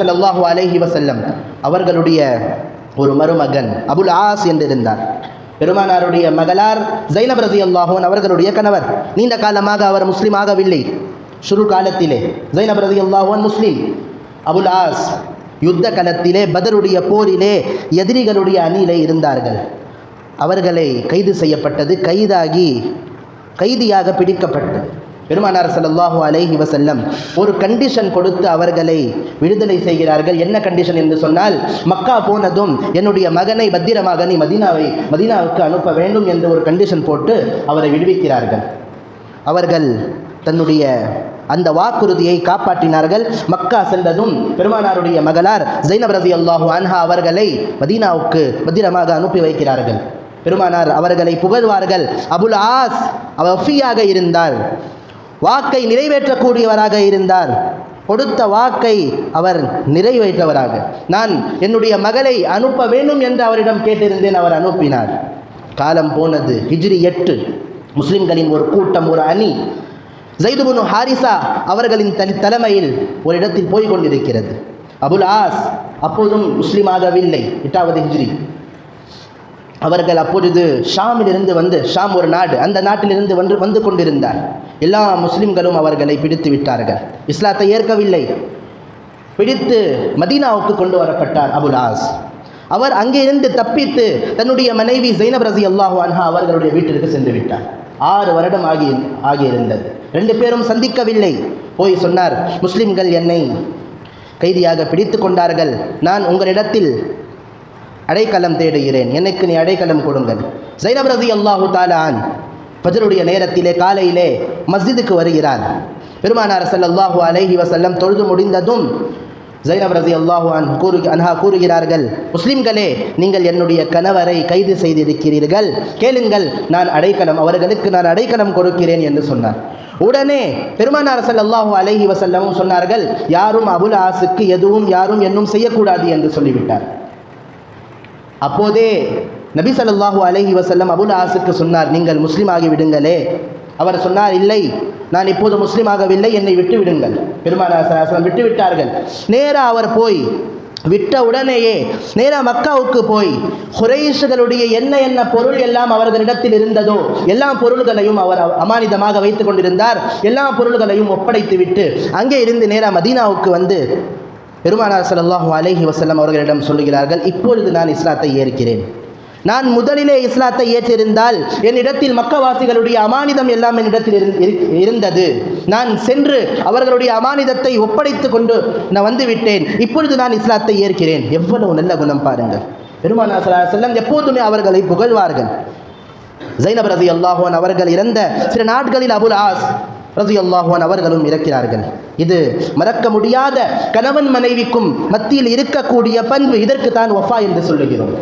சல்லாஹு அலைஹி வசல்லம் அவர்களுடைய ஒரு மருமகன் அபுல் ஆஸ் என்றிருந்தார். பெருமானாருடைய மகளார் ஜைனப் ரசி அல்லாஹோன் அவர்களுடைய கணவர். நீண்ட காலமாக அவர் முஸ்லீம் ஆகவில்லை. சுரு காலத்திலே ஜைனப் ரசி அல்லாஹோன் முஸ்லீம். அபுல் ஆஸ் யுத்த களத்திலே பதருடைய போரிலே எதிரிகளுடைய அணியிலே இருந்தார்கள். அவர்களை கைது செய்யப்பட்டது கைதாகி கைதியாக பிடிக்கப்பட்டு பெருமானார் சல்லாஹூ அலைஹி வசல்லம் ஒரு கண்டிஷன் கொடுத்து அவர்களை விடுதலை செய்கிறார்கள். என்ன கண்டிஷன் என்று சொன்னால் மக்கா போனதும் என்னுடைய மகனை பத்திரமாக நீ மதீனாவை மதீனாவுக்கு அனுப்ப வேண்டும் என்று ஒரு கண்டிஷன் போட்டு அவரை விடுவிக்கிறார்கள். அவர்கள் தன்னுடைய அந்த வாக்குறுதியை காப்பாற்றினார்கள். மக்கா சென்றதும் பெருமானாருடைய மகளார் ஜைனப் ரசி அல்லாஹூ அன்ஹா அவர்களை மதீனாவுக்கு பத்திரமாக அனுப்பி வைக்கிறார்கள். பெருமானார் அவர்களை புகழ்வார்கள். அபுல் ஆஸ் அவர் இருந்தார். வாக்கை நிறைவேற்றக்கூடியவராக இருந்தார். கொடுத்த வாக்கை அவர் நிறைவேற்றவராக. நான் என்னுடைய மகளை அனுப்ப வேண்டும் என்று அவரிடம் கேட்டிருந்தேன் அவர் அனுப்பினார். காலம் போனது ஹிஜ்ரி எட்டு. முஸ்லிம்களின் ஒரு கூட்டம் ஒரு அணி. ஜைதுபுனு ஹாரிசா அவர்களின் தனி தலைமையில் ஒரு இடத்தில் போய் கொண்டிருக்கிறது. அபுல் ஆஸ் அப்போதும் முஸ்லீமாகவில்லை எட்டாவது ஹிஜ்ரி. அவர்கள் அப்பொழுது ஷாமிலிருந்து வந்து ஷாம் ஒரு நாடு அந்த நாட்டிலிருந்து வந்து வந்து கொண்டிருந்தார். எல்லா முஸ்லிம்களும் அவர்களை பிடித்து விட்டார்கள். இஸ்லாத்தை ஏற்கவில்லை. பிடித்து மதீனாவுக்கு கொண்டு வரப்பட்டார் அபுல் ஆஸ் அவர் அங்கிருந்து தப்பித்து தன்னுடைய மனைவி ஜைனப் ரசி அல்லாஹு அன்ஹா அவர்களுடைய வீட்டிற்கு சென்று விட்டார். ஆறு வருடம் ஆகி ஆகியிருந்தது. ரெண்டு பேரும் சந்திக்கவில்லை. போய் சொன்னார் முஸ்லிம்கள் என்னை கைதியாக பிடித்து கொண்டார்கள். நான் உங்களிடத்தில் அடைக்கலம் தேடுகிறேன். எனக்கு நீ அடைக்கலம் கொடுங்கள். ஜைனப் ரசி அல்லாஹு தாலான் பஜருடைய நேரத்திலே காலையிலே மஸ்ஜிதுக்கு வருகிறார். பெருமானார் ஸல்லல்லாஹு அலைஹி வசல்லம் தொழுது முடிந்ததும் ஜைனப் ரசி அல்லாஹு அன் கூறு அன்ஹா கூறுகிறார்கள் முஸ்லிம்களே நீங்கள் என்னுடைய கணவரை கைது செய்திருக்கிறீர்கள். கேளுங்கள் நான் அடைக்கலம் அவர்களுக்கு நான் அடைக்கலம் கொடுக்கிறேன் என்று சொன்னார். உடனே பெருமானார் ஸல்லல்லாஹு அலைஹி வசல்லமும் சொன்னார்கள் யாரும் அபுல் ஆசுக்கு எதுவும் யாரும் என்னும் செய்யக்கூடாது என்று சொல்லிவிட்டார். அப்போதே நபி சல்லாஹூ அலஹி வசல்லம் அபுல் ஆசுக்கு சொன்னார் நீங்கள் முஸ்லீம் ஆகி விடுங்களே. அவர் சொன்னார் இல்லை நான் இப்போது முஸ்லீம் ஆகவில்லை என்னை விட்டு விடுங்கள். பெருமானார் விட்டு விட்டார்கள். நேராக அவர் போய் விட்ட உடனேயே நேராக மக்காவுக்கு போய் குறைஷுகளுடைய என்ன என்ன பொருள் எல்லாம் அவர்களிடத்தில் இருந்ததோ எல்லா பொருள்களையும் அவர் அமானிதமாக வைத்து கொண்டிருந்தார். எல்லா பொருள்களையும் ஒப்படைத்து விட்டு அங்கே இருந்து நேராக மதீனாவுக்கு வந்து பெருமானார் ஸல்லல்லாஹு அலைஹி வசல்லம் அவர்களிடம் சொல்லுகிறார்கள் இப்பொழுது நான் இஸ்லாத்தை ஏற்கிறேன். நான் முதலிலே இஸ்லாத்தை ஏற்றிருந்தால் என்னிடத்தில் மக்கவாசிகளுடைய அமானிதம் எல்லாம் என்னிடத்தில் இருந்- இரு- இருந்தது. நான் சென்று அவர்களுடைய அமானிதத்தை ஒப்படைத்து கொண்டு நான் வந்துவிட்டேன் இப்பொழுது நான் இஸ்லாத்தை ஏற்கிறேன். எவ்வளவு நல்ல குணம் பாருங்கள். பெருமானார் செல்லம் எப்போதுமே அவர்களை புகழ்வார்கள். ஜைனப் ரசி அல்லாஹோன் அவர்கள் இறந்த சில நாட்களில் அபுல் ஆஸ் ரதி அல்லாஹுவான் அவர்களும் இறக்கிறார்கள். இது மறக்க முடியாத கணவன் மனைவிக்கும் மத்தியில் இருக்கக்கூடிய பண்பு இதற்கு தான் வஃபா என்று சொல்லுகிறோம்.